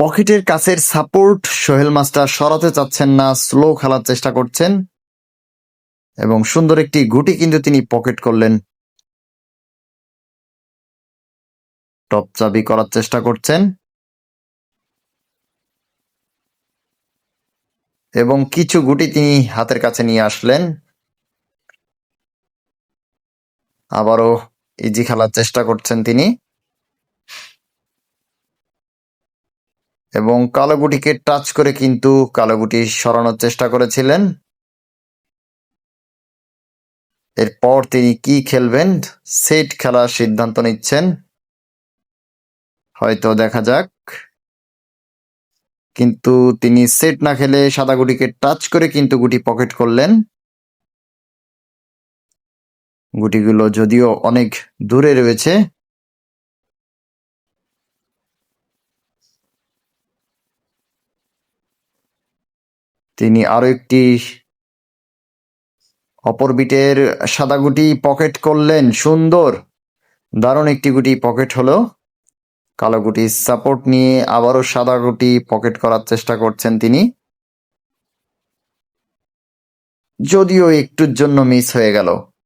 পকেটের কাছের support, Sohel master সরাতে চাচ্ছেন না, স্লো খেলার চেষ্টা করছেন। এবং সুন্দর একটি গুটি কিন্তু তিনি পকেট করলেন। টপ চাবি করার চেষ্টা করছেন। এবং কিছু গুটি তিনি হাতের কাছে নিয়ে আসলেন। আবারও ইজি খেলার চেষ্টা করছেন তিনি। এবং কালো গুটিকে টাচ করে কিন্তু কালো গুটি সরানোর চেষ্টা করেছিলেন। এরপর তিনি কি খেলবেন? সেট খেলার সিদ্ধান্ত নিচ্ছেন। হয়তো দেখা যাক। কিন্তু তিনি সেট না খেলে সাদা গুটিকে টাচ করে কিন্তু গুটি পকেট করলেন। গুটিগুলো যদিও অনেক দূরে রয়েছে তিনি আরও একটি অপর বিটের সাদা গুটি পকেট করলেন। সুন্দর। দারুণ একটি গুটি পকেট হলো। কালো গুটি সাপোর্ট নিয়ে আবারও সাদা গুটি পকেট করার চেষ্টা করছেন তিনি। যদিও একটুর জন্য মিস হয়ে গেল।